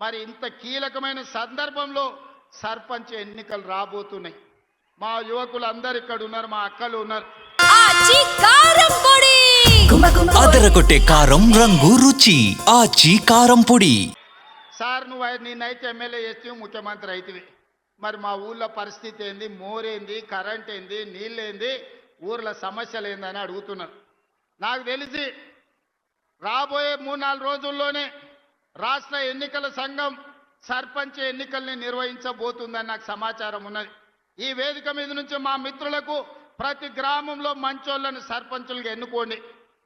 మరి ఇంత కీలకమైన సందర్భంలో సర్పంచ్ ఎన్నికలు రాబోతున్నాయి. మా యువకులు అందరు ఇక్కడ ఉన్నారు మా అక్కలు ఉన్నారు. ఆచి కారం పొడి! అదరగొట్టే కారం రంగు రుచి ఆచి కారం పొడి. సార్ నువ్వు నిన్నైతే ఎమ్మెల్యే చేస్తే ముఖ్యమంత్రి అవుతుంది మరి మా ఊళ్ళో పరిస్థితి ఏంది? మోరేంది? కరెంట్ ఏంది నీళ్ళేంది? ఊర్లో సమస్యలు ఏందని అడుగుతున్నారు. నాకు తెలిసి రాబోయే మూడు నాలుగు రోజుల్లోనే రాష్ట్ర ఎన్నికల సంఘం సర్పంచ్ ఎన్నికల్ని నిర్వహించబోతుందని నాకు సమాచారం ఉన్నది. ఈ వేదిక మీద నుంచి మా మిత్రులకు ప్రతి గ్రామంలో మంచోళ్ళను సర్పంచులుగా ఎన్నుకోండి.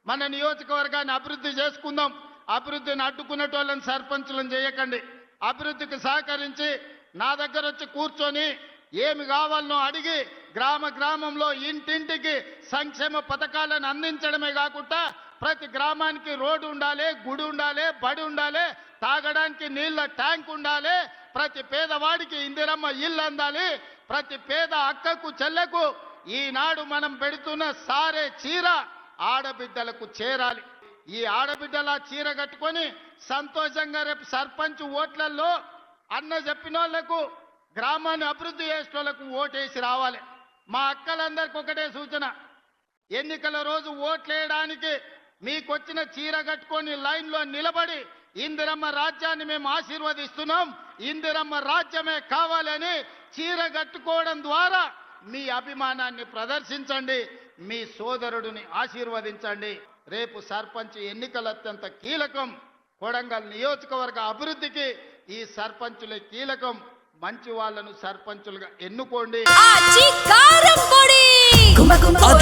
మన నియోజకవర్గాన్ని అభివృద్ధి చేసుకుందాం. అభివృద్ధిని అడ్డుకునేటోళ్ళని సర్పంచులను చేయకండి. అభివృద్ధికి సహకరించి నా దగ్గర వచ్చి కూర్చొని ఏమి కావాలనో అడిగి గ్రామ గ్రామంలో ఇంటింటికి సంక్షేమ పథకాలను అందించడమే కాకుండా ప్రతి గ్రామానికి రోడ్డు ఉండాలి గుడి ఉండాలి బడి ఉండాలి తాగడానికి నీళ్ళ ట్యాంక్ ఉండాలి ప్రతి పేదవాడికి ఇందిరమ్మ ఇల్లు అందాలి ప్రతి పేద అక్కకు చెల్లెకు ఈనాడు మనం పెడుతున్న సారే చీర ఆడబిడ్డలకు చేరాలి. ఈ ఆడబిడ్డల చీర కట్టుకొని సంతోషంగా రేపు సర్పంచ్ ఓట్లలో అన్న చెప్పిన వాళ్ళకు గ్రామాన్ని అభివృద్ధి చేసిన వాళ్ళకు ఓటేసి రావాలి. మా అక్కలందరికి ఒకటే సూచన ఎన్నికల రోజు ఓట్లేయడానికి మీకొచ్చిన చీర కట్టుకొని లైన్లో నిలబడి ఇందిరమ్మ రాజ్యాన్ని మేము ఆశీర్వదిస్తున్నాం ఇందిరమ్మ రాజ్యమే కావాలని చీర కట్టుకోవడం ద్వారా మీ అభిమానాన్ని ప్రదర్శించండి మీ సోదరుడిని ఆశీర్వదించండి. రేపు సర్పంచ్ ఎన్నికలు అత్యంత కీలకం. కొడంగల్ నియోజకవర్గ అభివృద్ధికి ఈ సర్పంచులే కీలకం. మంచి వాళ్ళను సర్పంచులుగా ఎన్నుకోండి.